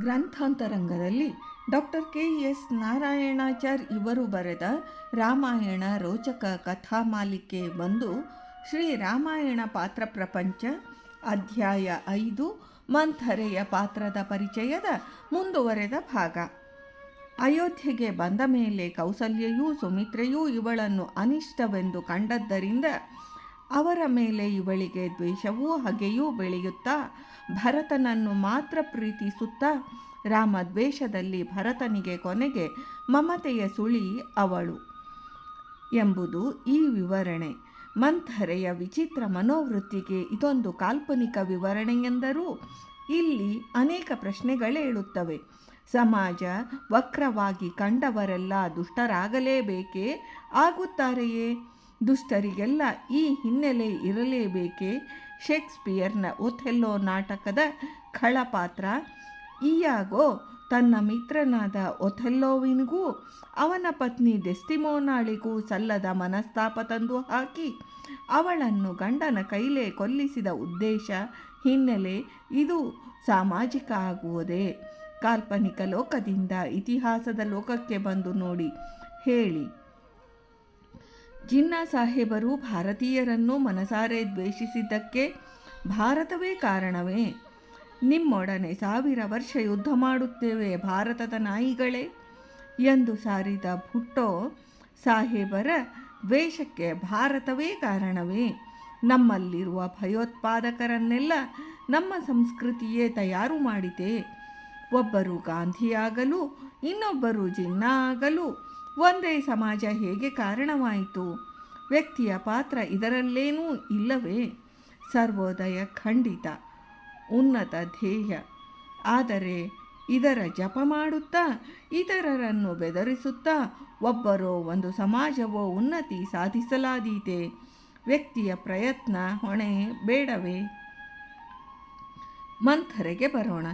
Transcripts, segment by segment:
ಗ್ರಂಥಾಂತರಂಗದಲ್ಲಿ doctor K S Narayanachar ಇವರು ಬರೆದ ರಾಮಾಯಣ ರೋಚಕ ಕಥಾಮಾಲಿಕೆ ಬಂದು ಶ್ರೀ ರಾಮಾಯಣ ಪಾತ್ರ ಪ್ರಪಂಚ, ಅಧ್ಯಾಯ ಐದು, ಮಂಥರೆಯ ಪಾತ್ರದ ಪರಿಚಯದ ಮುಂದುವರೆದ ಭಾಗ. ಅಯೋಧ್ಯೆಗೆ ಬಂದ ಮೇಲೆ ಕೌಸಲ್ಯೆಯೂ ಸುಮಿತ್ರೆಯೂ ಇವಳನ್ನು ಅನಿಷ್ಟವೆಂದು ಕಂಡದ್ದರಿಂದ ಅವರ ಮೇಲೆ ಇವಳಿಗೆ ದ್ವೇಷವೂ ಹಗೆಯೂ ಬೆಳೆಯುತ್ತಾ ಭರತನನ್ನು ಮಾತ್ರ ಪ್ರೀತಿಸುತ್ತಾ ರಾಮ ದ್ವೇಷದಲ್ಲಿ ಭರತನಿಗೆ ಕೊನೆಗೆ ಮಮತೆಯ ಸುಳಿ ಅವಳು ಎಂಬುದು ಈ ವಿವರಣೆ. ಮಂಥರೆಯ ವಿಚಿತ್ರ ಮನೋವೃತ್ತಿಗೆ ಇದೊಂದು ಕಾಲ್ಪನಿಕ ವಿವರಣೆಯೆಂದರೂ ಇಲ್ಲಿ ಅನೇಕ ಪ್ರಶ್ನೆಗಳೇಳುತ್ತವೆ ಸಮಾಜ ವಕ್ರವಾಗಿ ಕಂಡವರೆಲ್ಲ ದುಷ್ಟರಾಗಲೇಬೇಕೇ? ಆಗುತ್ತಾರೆಯೇ? ದುಷ್ಟರಿಗೆಲ್ಲ ಈ ಹಿನ್ನೆಲೆ ಇರಲೇಬೇಕೇ? ಶೇಕ್ಸ್ಪಿಯರ್ನ ಒಥೆಲ್ಲೋ ನಾಟಕದ ಖಳಪಾತ್ರ. ಈಯಾಗೋ ತನ್ನ ಮಿತ್ರನಾದ ಒಥೆಲ್ಲೋವಿನಿಗೂ, ಅವನ ಪತ್ನಿ ಡೆಸ್ಟಿಮೋನಾಳಿಗೂ ಸಲ್ಲದ ಮನಸ್ತಾಪ ತಂದು ಹಾಕಿ, ಅವಳನ್ನು ಗಂಡನ ಕೈಲೇ ಕೊಲ್ಲಿಸಿದ ಉದ್ದೇಶ, ಹಿನ್ನೆಲೆ ಇದು ಸಾಮಾಜಿಕ ಆಗುವುದೇ? ಕಾಲ್ಪನಿಕ ಲೋಕದಿಂದ ಇತಿಹಾಸದ ಲೋಕಕ್ಕೆ ಬಂದು ನೋಡಿ, ಹೇಳಿ. ಜಿನ್ನಾ ಸಾಹೇಬರು ಭಾರತೀಯರನ್ನು ಮನಸಾರೆ ದ್ವೇಷಿಸಿದ್ದಕ್ಕೆ ಭಾರತವೇ ಕಾರಣವೇ? ನಿಮ್ಮೊಡನೆ ಸಾವಿರ ವರ್ಷ ಯುದ್ಧ ಮಾಡುತ್ತೇವೆ ಭಾರತದ ನಾಯಿಗಳೇ ಎಂದು ಸಾರಿದ ಭುಟ್ಟೋ, ಸಾಹೇಬರ ದ್ವೇಷಕ್ಕೆ ಭಾರತವೇ ಕಾರಣವೇ? ನಮ್ಮಲ್ಲಿರುವ ಭಯೋತ್ಪಾದಕರನ್ನೆಲ್ಲ ನಮ್ಮ ಸಂಸ್ಕೃತಿಯೇ ತಯಾರು ಮಾಡಿದೆ. ಒಬ್ಬರು ಗಾಂಧಿಯಾಗಲು, ಇನ್ನೊಬ್ಬರು ಜಿನ್ನಾ ಆಗಲು ಒಂದೇ ಸಮಾಜ ಹೇಗೆ ಕಾರಣವಾಯಿತು? ವ್ಯಕ್ತಿಯ ಪಾತ್ರ ಇದರಲ್ಲೇನೂ ಇಲ್ಲವೇ? ಸರ್ವೋದಯ ಖಂಡಿತ, ಉನ್ನತ ಧ್ಯೇಯ. ಆದರೆ ಇದರ ಜಪ ಮಾಡುತ್ತಾ, ಇತರರನ್ನು ಬೆದರಿಸುತ್ತಾ, ಒಬ್ಬರೋ ಒಂದು ಸಮಾಜವೋ ಉನ್ನತಿ ಸಾಧಿಸಲಾದೀತೆ? ವ್ಯಕ್ತಿಯ ಪ್ರಯತ್ನ ಹೊಣೆ ಬೇಡವೇ? ಮಂಥರೆಗೆ ಬರೋಣ.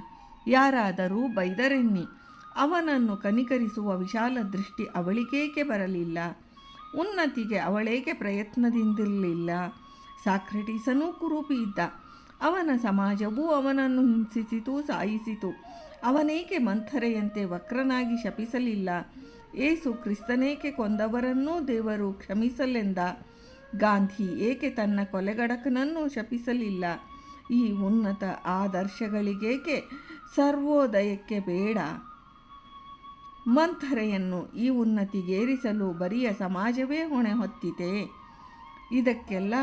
ಯಾರಾದರೂ ಬೈದರೆನ್ನಿ. ಅವನನ್ನು ಕನಿಕರಿಸುವ ವಿಶಾಲ ದೃಷ್ಟಿ ಅವಳಿಗೇಕೆ ಬರಲಿಲ್ಲ? ಉನ್ನತಿಗೆ ಅವಳೇಕೆ ಪ್ರಯತ್ನದಿಂದಿರಲಿಲ್ಲ? ಸಾಕ್ರೆಟಿಸನೂ ಕುರೂಪಿ ಇದ್ದ ಅವನ ಸಮಾಜವೂ ಅವನನ್ನು ಹಿಂಸಿಸಿತು, ಸಾಯಿಸಿತು. ಅವನೇಕೆ ಮಂಥರೆಯಂತೆ ವಕ್ರನಾಗಿ ಶಪಿಸಲಿಲ್ಲ? ಏಸು ಕ್ರಿಸ್ತನೇಕೆ ಕೊಂದವರನ್ನೂ ದೇವರು ಕ್ಷಮಿಸಲೆಂದ? ಗಾಂಧಿ ಏಕೆ ತನ್ನ ಕೊಲೆಗಡಕನನ್ನು ಶಪಿಸಲಿಲ್ಲ? ಈ ಉನ್ನತ ಆದರ್ಶಗಳಿಗೇಕೆ ಸರ್ವೋದಯಕ್ಕೆ ಬೇಡ? ಮಂಥರೆಯನ್ನು ಈ ಉನ್ನತಿಗೇರಿಸಲು ಬರಿಯ ಸಮಾಜವೇ ಹೊಣೆ ಹೊತ್ತಿದೆ. ಇದಕ್ಕೆಲ್ಲ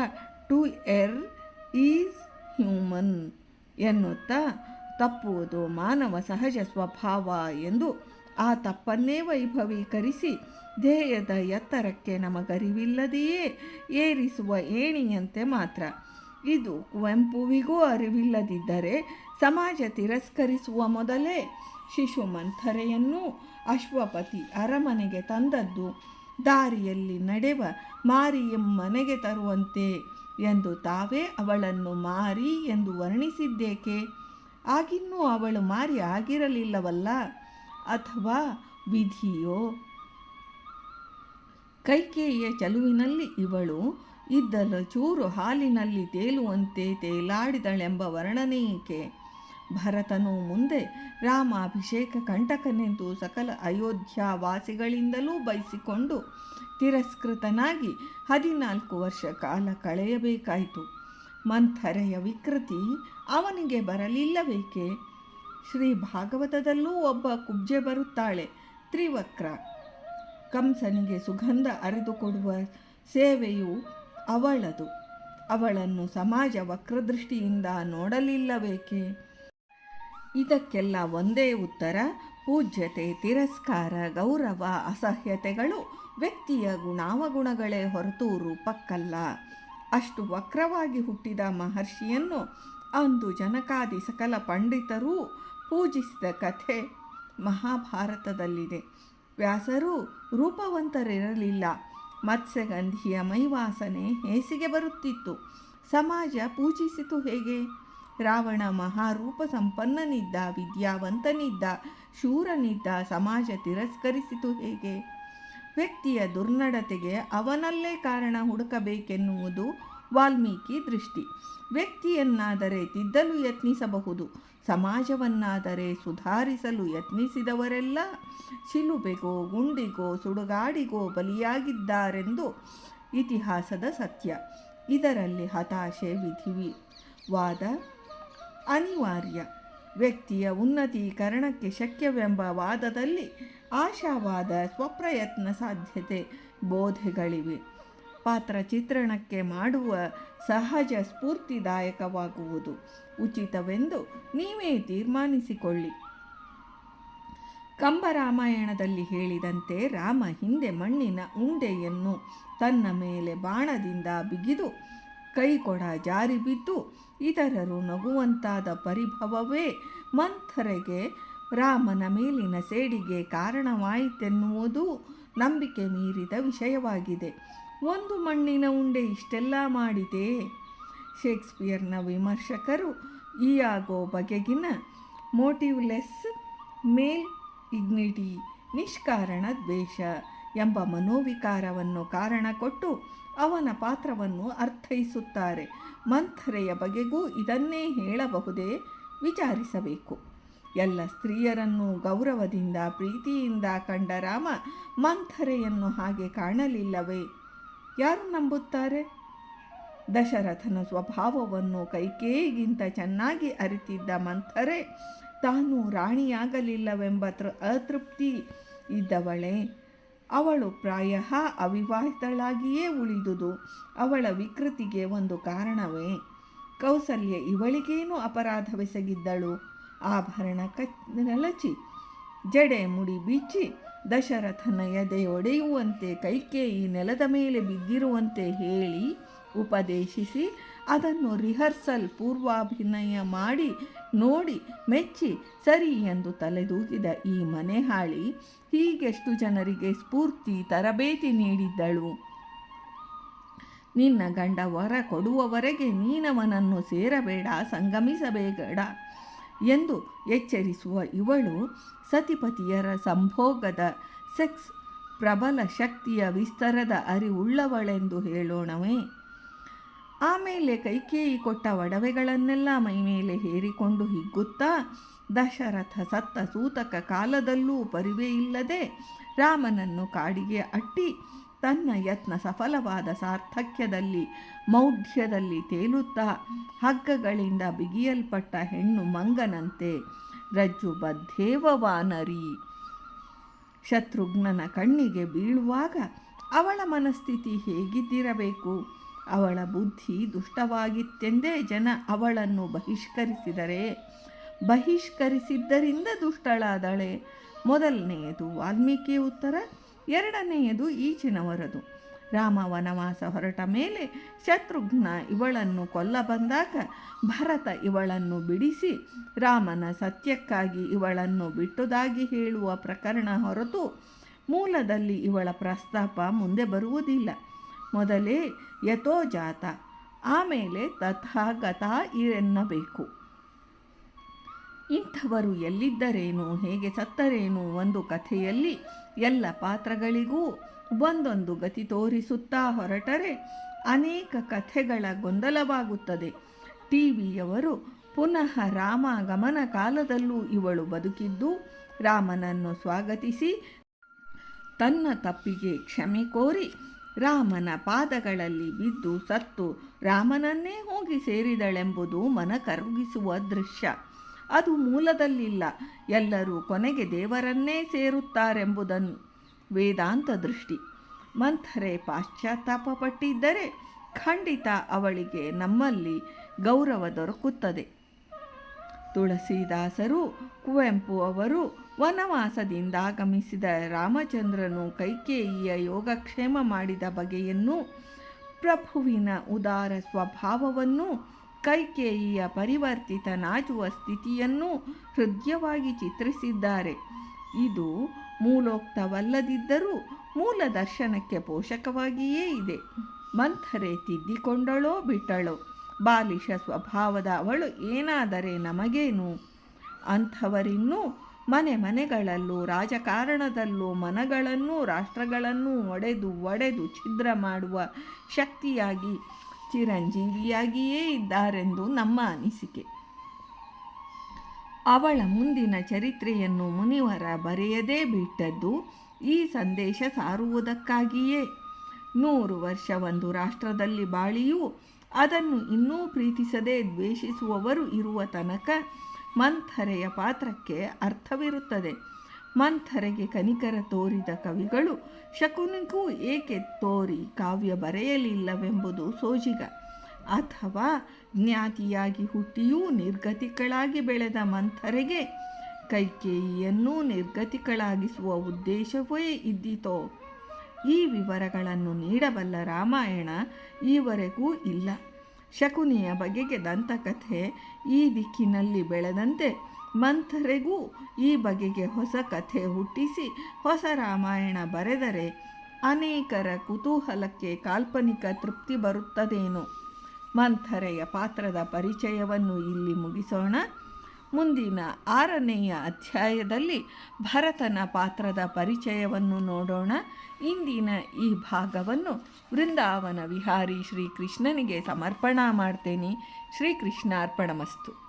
ಟು ಎರ್ ಈಸ್ ಹ್ಯೂಮನ್ ಎನ್ನುತ್ತಾ ತಪ್ಪುವುದು ಮಾನವ ಸಹಜ ಸ್ವಭಾವ ಎಂದು ಆ ತಪ್ಪನ್ನೇ ವೈಭವೀಕರಿಸಿ ಧ್ಯೇಯದ ಎತ್ತರಕ್ಕೆ ನಮಗರಿವಿಲ್ಲದೆಯೇ ಏರಿಸುವ ಏಣಿಯಂತೆ ಮಾತ್ರ. ಇದು ಕುವೆಂಪುವಿಗೂ ಅರಿವಿಲ್ಲದಿದ್ದರೆ ಸಮಾಜ ತಿರಸ್ಕರಿಸುವ ಮೊದಲೇ ಶಿಶು ಮಂಥರೆಯನ್ನೂ ಅಶ್ವಪತಿ ಅರಮನೆಗೆ ತಂದದ್ದು. ದಾರಿಯಲ್ಲಿ ನಡೆವ ಮನೆಗೆ ತರುವಂತೆ ಎಂದು ತಾವೇ ಅವಳನ್ನು ಮಾರಿ ಎಂದು ವರ್ಣಿಸಿದ್ದೇಕೆ? ಆಗಿನ್ನೂ ಅವಳು ಮಾರಿ ಆಗಿರಲಿಲ್ಲವಲ್ಲ? ಅಥವಾ ವಿಧಿಯೋ? ಕೈಕೇಯಿಯ ಚಲುವಿನಲ್ಲಿ ಇವಳು ಇದ್ದಲು ಚೂರು ಹಾಲಿನಲ್ಲಿ ತೇಲುವಂತೆ ತೇಲಾಡಿದಳೆಂಬ ವರ್ಣನೆಯಿಕೆ ಭರತನು ಮುಂದೆ ರಾಮಾಭಿಷೇಕ ಕಂಟಕನೆಂದು ಸಕಲ ಅಯೋಧ್ಯ ವಾಸಿಗಳಿಂದಲೂ ಬಯಸಿಕೊಂಡು ತಿರಸ್ಕೃತನಾಗಿ ಹದಿನಾಲ್ಕು ವರ್ಷ ಕಾಲ ಕಳೆಯಬೇಕಾಯಿತು. ಮಂಥರೆಯ ವಿಕೃತಿ ಅವನಿಗೆ ಬರಲಿಲ್ಲಬೇಕೆ ಶ್ರೀ ಭಾಗವತದಲ್ಲೂ ಒಬ್ಬ ಕುಬ್ಜೆ ಬರುತ್ತಾಳೆ, ತ್ರಿವಕ್ರ. ಕಂಸನಿಗೆ ಸುಗಂಧ ಅರೆದು ಕೊಡುವ ಸೇವೆಯು ಅವಳದು. ಅವಳನ್ನು ಸಮಾಜ ವಕ್ರದೃಷ್ಟಿಯಿಂದ ನೋಡಲಿಲ್ಲಬೇಕೆ ಇದಕ್ಕೆಲ್ಲ ಒಂದೇ ಉತ್ತರ. ಪೂಜ್ಯತೆ, ತಿರಸ್ಕಾರ, ಗೌರವ, ಅಸಹ್ಯತೆಗಳು ವ್ಯಕ್ತಿಯ ಗುಣಾವಗುಣಗಳೇ ಹೊರತು ರೂಪಕ್ಕಲ್ಲ. ಅಷ್ಟು ವಕ್ರವಾಗಿ ಹುಟ್ಟಿದ ಮಹರ್ಷಿಯನ್ನು ಅಂದು ಜನಕಾದಿ ಸಕಲ ಪಂಡಿತರೂ ಪೂಜಿಸಿದ ಕಥೆ ಮಹಾಭಾರತದಲ್ಲಿದೆ. ವ್ಯಾಸರು ರೂಪವಂತರಿರಲಿಲ್ಲ. ಮತ್ಸ್ಯಗಂಧಿಯ ಮೈವಾಸನೆ ಹೇಸಿಗೆ ಬರುತ್ತಿತ್ತು. ಸಮಾಜ ಪೂಜಿಸಿತು ಹೇಗೆ? ರಾವಣ ಮಹಾರೂಪ ಸಂಪನ್ನನಿದ್ದ, ವಿದ್ಯಾವಂತನಿದ್ದ, ಶೂರನಿದ್ದ, ಸಮಾಜ ತಿರಸ್ಕರಿಸಿತು ಹೇಗೆ? ವ್ಯಕ್ತಿಯ ದುರ್ನಡತೆಗೆ ಅವನಲ್ಲೇ ಕಾರಣ ಹುಡುಕಬೇಕೆನ್ನುವುದು ವಾಲ್ಮೀಕಿ ದೃಷ್ಟಿ. ವ್ಯಕ್ತಿಯನ್ನಾದರೆ ತಿದ್ದಲು ಯತ್ನಿಸಬಹುದು, ಸಮಾಜವನ್ನಾದರೆ ಸುಧಾರಿಸಲು ಯತ್ನಿಸಿದವರೆಲ್ಲ ಶಿಲುಬೆಗೋ, ಗುಂಡಿಗೋ, ಸುಡುಗಾಡಿಗೋ ಬಲಿಯಾಗಿದ್ದಾರೆಂದು ಇತಿಹಾಸದ ಸತ್ಯ. ಇದರಲ್ಲಿ ಹತಾಶೆ, ವಿಧಿವಿ ವಾದ ಅನಿವಾರ್ಯ. ವ್ಯಕ್ತಿಯ ಉನ್ನತೀಕರಣಕ್ಕೆ ಶಕ್ಯವೆಂಬ ವಾದದಲ್ಲಿ ಆಶಾವಾದ ಸ್ವಪ್ರಯತ್ನ ಸಾಧ್ಯತೆ, ಬೋಧೆಗಳಿವೆ. ಪಾತ್ರ ಚಿತ್ರಣಕ್ಕೆ ಮಾಡುವ ಸಹಜ ಸ್ಫೂರ್ತಿದಾಯಕವಾಗುವುದು. ಉಚಿತವೆಂದು ನೀವೇ ತೀರ್ಮಾನಿಸಿಕೊಳ್ಳಿ. ಕಂಬರಾಮಾಯಣದಲ್ಲಿ ಹೇಳಿದಂತೆ ರಾಮ ಹಿಂದೆ ಮಣ್ಣಿನ ಉಂಡೆಯನ್ನು ತನ್ನ ಮೇಲೆ ಬಾಣದಿಂದ ಬಿಗಿದು ಕೈಕೊಡ ಜಾರಿ ಬಿದ್ದು ಇತರರು ನಗುವಂತಾದ ಪರಿಭವವೇ. ಮಂಥರೆಗೆ ರಾಮನ ಮೇಲಿನ ಸೇಡಿಗೆ ಕಾರಣವಾಯಿತೆನ್ನುವುದು ನಂಬಿಕೆ ಮೀರಿದ ವಿಷಯವಾಗಿದೆ. ಒಂದು ಮಣ್ಣಿನ ಉಂಡೆ ಇಷ್ಟೆಲ್ಲ ಮಾಡಿದೆ. ಶೇಕ್ಸ್ಪಿಯರ್ನ ವಿಮರ್ಶಕರು ಈ ಆಗೋ ಬಗೆಗಿನ ಮೋಟಿವ್ಲೆಸ್ ಮೇಲ್ ಇಗ್ನಿಟಿ ನಿಷ್ಕಾರಣ ದ್ವೇಷ. ಎಂಬ ಮನೋವಿಕಾರವನ್ನು ಕಾರಣ ಕೊಟ್ಟು ಅವನ ಪಾತ್ರವನ್ನು ಅರ್ಥೈಸುತ್ತಾರೆ. ಮಂಥರೆಯ ಬಗೆಗೂ ಇದನ್ನೇ ಹೇಳಬಹುದೇ? ವಿಚಾರಿಸಬೇಕು. ಎಲ್ಲ ಸ್ತ್ರೀಯರನ್ನು ಗೌರವದಿಂದ, ಪ್ರೀತಿಯಿಂದ ಕಂಡ ರಾಮ ಮಂಥರೆಯನ್ನು ಹಾಗೆ ಕಾಣಲಿಲ್ಲವೇ? ಯಾರು ನಂಬುತ್ತಾರೆ? ದಶರಥನ ಸ್ವಭಾವವನ್ನು ಕೈಕೇಯಿಗಿಂತ ಚೆನ್ನಾಗಿ ಅರಿತಿದ್ದ ಮಂಥರೆ ತಾನು ರಾಣಿಯಾಗಲಿಲ್ಲವೆಂಬ ತೃ, ಅತೃಪ್ತಿ ಇದ್ದವಳೇ. ಅವಳು ಪ್ರಾಯ ಅವಿವಾಹಿತಳಾಗಿಯೇ ಉಳಿದುದು. ಅವಳ ವಿಕೃತಿಗೆ ಒಂದು ಕಾರಣವೇ. ಕೌಸಲ್ಯ ಇವಳಿಗೇನು ಅಪರಾಧವೆಸಗಿದ್ದಳು? ಆಭರಣ ಕಚ್ಚಿ ಜಡೆ ಮುಡಿ ಬಿಚ್ಚಿ ದಶರಥನ ಎದೆ ಒಡೆಯುವಂತೆ ಕೈಕೇಯಿ ನೆಲದ ಮೇಲೆ ಬಿದ್ದಿರುವಂತೆ ಹೇಳಿ ಉಪದೇಶಿಸಿ, ಅದನ್ನು ರಿಹರ್ಸಲ್ ಪೂರ್ವಾಭಿನಯ ಮಾಡಿ ನೋಡಿ ಮೆಚ್ಚಿ ಸರಿ ಎಂದು ತಲೆದೂಗಿದ ಈ ಮನೆಹಾಳಿ ಹೀಗೆಷ್ಟು ಜನರಿಗೆ ಸ್ಫೂರ್ತಿ, ತರಬೇತಿ ನೀಡಿದ್ದಳು. ನಿನ್ನ ಗಂಡ ವರ ಕೊಡುವವರೆಗೆ ನೀನವನನ್ನು ಸೇರಬೇಡ, ಸಂಗಮಿಸಬೇಡ ಎಂದು ಎಚ್ಚರಿಸುವ ಇವಳು ಸತಿಪತಿಯರ ಸಂಭೋಗದ ಸೆಕ್ಸ್ ಪ್ರಬಲ ಶಕ್ತಿಯ ವಿಸ್ತರದ ಅರಿವುಳ್ಳವಳೆಂದು ಹೇಳೋಣವೇ. ಆಮೇಲೆ ಕೈಕೇಯಿ ಕೊಟ್ಟ ಒಡವೆಗಳನ್ನೆಲ್ಲ ಮೈಮೇಲೆ ಹೇರಿಕೊಂಡು ಹಿಗ್ಗುತ್ತಾ ದಶರಥ ಸತ್ತ ಸೂತಕ ಕಾಲದಲ್ಲೂ ಪರಿವೇ ಇಲ್ಲದೆ ರಾಮನನ್ನು ಕಾಡಿಗೆ ಅಟ್ಟಿ ತನ್ನ ಯತ್ನ ಸಫಲವಾದ ಸಾರ್ಥಕ್ಯದಲ್ಲಿ, ಮೌಢ್ಯದಲ್ಲಿ ತೇಲುತ್ತಾ ಹಗ್ಗಗಳಿಂದ ಬಿಗಿಯಲ್ಪಟ್ಟ ಹೆಣ್ಣು ಮಂಗನಂತೆ ರಜ್ಜು ಬದ್ಧೇವ ವಾನರಿ ಶತ್ರುಘ್ನನ ಕಣ್ಣಿಗೆ ಬೀಳುವಾಗ ಅವಳ ಮನಸ್ಥಿತಿ ಹೇಗಿದ್ದಿರಬೇಕು? ಅವಳ ಬುದ್ಧಿ ದುಷ್ಟವಾಗಿತ್ತೆಂದೇ ಜನ ಅವಳನ್ನು ಬಹಿಷ್ಕರಿಸಿದರೆ. ಬಹಿಷ್ಕರಿಸಿದ್ದರಿಂದ ದುಷ್ಟಳಾದಳೆ. ಮೊದಲನೆಯದು ವಾಲ್ಮೀಕಿ ಉತ್ತರ, ಎರಡನೆಯದು ಈಚಿನವರದು. ರಾಮ ವನವಾಸ ಹೊರಟ ಮೇಲೆ ಶತ್ರುಘ್ನ ಇವಳನ್ನು ಕೊಲ್ಲ ಬಂದಾಗ ಭರತ ಇವಳನ್ನು ಬಿಡಿಸಿ ರಾಮನ ಸತ್ಯಕ್ಕಾಗಿ ಇವಳನ್ನು ಬಿಟ್ಟುದಾಗಿ ಹೇಳುವ ಪ್ರಕರಣ ಹೊರತು ಮೂಲದಲ್ಲಿ ಇವಳ ಪ್ರಸ್ತಾಪ ಮುಂದೆ ಬರುವುದಿಲ್ಲ. ಮೊದಲೇ ಯಥೋಜಾತ ಆಮೇಲೆ ತಥಾಗತ ಎನ್ನಬೇಕು. ಇಂಥವರು ಎಲ್ಲಿದ್ದರೇನು, ಹೇಗೆ ಸತ್ತರೇನು ಒಂದು ಕಥೆಯಲ್ಲಿ ಎಲ್ಲ ಪಾತ್ರಗಳಿಗೂ ಒಂದೊಂದು ಗತಿ ತೋರಿಸುತ್ತಾ ಹೊರಟರೆ ಅನೇಕ ಕಥೆಗಳ ಗೊಂದಲವಾಗುತ್ತದೆ. ಟಿ ವಿಯವರು ಪುನಃ ರಾಮ ಗಮನ ಕಾಲದಲ್ಲೂ ಇವಳು ಬದುಕಿದ್ದು, ರಾಮನನ್ನು ಸ್ವಾಗತಿಸಿ ತನ್ನ ತಪ್ಪಿಗೆ ಕ್ಷಮೆ ಕೋರಿ ರಾಮನ ಪಾದಗಳಲ್ಲಿ ಬಿದ್ದು ಸತ್ತು ರಾಮನನ್ನೇ ಹೋಗಿ ಸೇರಿದಳೆಂಬುದು ಮನ ಕರಗಿಸುವ ದೃಶ್ಯ. ಅದು ಮೂಲದಲ್ಲಿಲ್ಲ. ಎಲ್ಲರೂ ಕೊನೆಗೆ ದೇವರನ್ನೇ ಸೇರುತ್ತಾರೆಂಬುದನ್ನು. ವೇದಾಂತ ದೃಷ್ಟಿ. ಮಂಥರೆ ಪಾಶ್ಚಾತ್ತಾಪ ಪಟ್ಟಿದ್ದರೆ ಖಂಡಿತ ಅವಳಿಗೆ ನಮ್ಮಲ್ಲಿ ಗೌರವ ದೊರಕುತ್ತದೆ. ತುಳಸಿದಾಸರು, ಕುವೆಂಪು ಅವರು ವನವಾಸದಿಂದ ಆಗಮಿಸಿದ ರಾಮಚಂದ್ರನು ಕೈಕೇಯಿಯ ಯೋಗಕ್ಷೇಮ ಮಾಡಿದ ಬಗೆಯನ್ನು ಪ್ರಭುವಿನ ಉದಾರ ಸ್ವಭಾವವನ್ನು, ಕೈಕೇಯಿಯ ಪರಿವರ್ತಿತ ನಾಚುವ ಸ್ಥಿತಿಯನ್ನು ಹೃದಯವಾಗಿ ಚಿತ್ರಿಸಿದ್ದಾರೆ. ಇದು ಮೂಲೋಕ್ತವಲ್ಲದಿದ್ದರೂ ಮೂಲ ದರ್ಶನಕ್ಕೆ ಪೋಷಕವಾಗಿಯೇ ಇದೆ. ಮಂಥರೆ ತಿದ್ದಿಕೊಂಡಳೋ ಬಿಟ್ಟಳೋ? ಬಾಲಿಶ ಸ್ವಭಾವದ ಅವಳು ಏನಾದರೆ ನಮಗೇನು? ಅಂಥವರಿನ್ನೂ ಮನೆ ಮನೆಗಳಲ್ಲೂ, ರಾಜಕಾರಣದಲ್ಲೂ, ಮನಗಳನ್ನು, ರಾಷ್ಟ್ರಗಳನ್ನು ಒಡೆದು ಒಡೆದು ಛಿದ್ರ ಮಾಡುವ ಶಕ್ತಿಯಾಗಿ, ಚಿರಂಜೀವಿಯಾಗಿಯೇ ಇದ್ದಾರೆಂದು ನಮ್ಮ ಅನಿಸಿಕೆ. ಅವಳ ಮುಂದಿನ ಚರಿತ್ರೆಯನ್ನು ಮುನಿವರ ಬರೆಯದೇ ಬಿಟ್ಟದ್ದು ಈ ಸಂದೇಶ ಸಾರುವುದಕ್ಕಾಗಿಯೇ. ನೂರು ವರ್ಷ ಒಂದು ರಾಷ್ಟ್ರದಲ್ಲಿ ಬಾಳಿಯೂ ಅದನ್ನು ಇನ್ನೂ ಪ್ರೀತಿಸದೆ ದ್ವೇಷಿಸುವವರು ಇರುವ ತನಕ ಮಂಥರೆಯ ಪಾತ್ರಕ್ಕೆ ಅರ್ಥವಿರುತ್ತದೆ. ಮಂಥರೆಗೆ ಕನಿಕರ ತೋರಿದ ಕವಿಗಳು, ಶಕುನಿಗೂ ಏಕೆ ತೋರಿ ಕಾವ್ಯ ಬರೆಯಲಿಲ್ಲವೆಂಬುದು ಸೋಜಿಗ. ಅಥವಾ ಜ್ಞಾತಿಯಾಗಿ ಹುಟ್ಟಿಯೂ ನಿರ್ಗತಿಗಳಾಗಿ ಬೆಳೆದ ಮಂಥರೆಗೆ ಕೈಕೇಯಿಯನ್ನೂ ನಿರ್ಗತಿಗಳಾಗಿಸುವ ಉದ್ದೇಶವೇ ಇದ್ದಿತೋ? ಈ ವಿವರಗಳನ್ನು ನೀಡಬಲ್ಲ ರಾಮಾಯಣ ಈವರೆಗೂ ಇಲ್ಲ. ಶಕುನಿಯ ಬಗೆಗೆ ದಂತಕಥೆ ಈ ದಿಕ್ಕಿನಲ್ಲಿ ಬೆಳೆದಂತೆ ಮಂಥರೆಗೂ ಈ ಬಗೆಗೆ ಹೊಸ ಕಥೆ ಹುಟ್ಟಿಸಿ ಹೊಸ ರಾಮಾಯಣ ಬರೆದರೆ ಅನೇಕರ ಕುತೂಹಲಕ್ಕೆ ಕಾಲ್ಪನಿಕ ತೃಪ್ತಿ ಬರುತ್ತದೇನೋ? ಮಂಥರೆಯ ಪಾತ್ರದ ಪರಿಚಯವನ್ನು ಇಲ್ಲಿ ಮುಗಿಸೋಣ. ಮುಂದಿನ ಆರನೆಯ ಅಧ್ಯಾಯದಲ್ಲಿ ಭರತನ ಪಾತ್ರದ ಪರಿಚಯವನ್ನು ನೋಡೋಣ. ಇಂದಿನ ಈ ಭಾಗವನ್ನು ವೃಂದಾವನ ವಿಹಾರಿ ಶ್ರೀಕೃಷ್ಣನಿಗೆ ಸಮರ್ಪಣಾ ಮಾಡ್ತೇನೆ. ಶ್ರೀಕೃಷ್ಣಾರ್ಪಣಮಸ್ತು.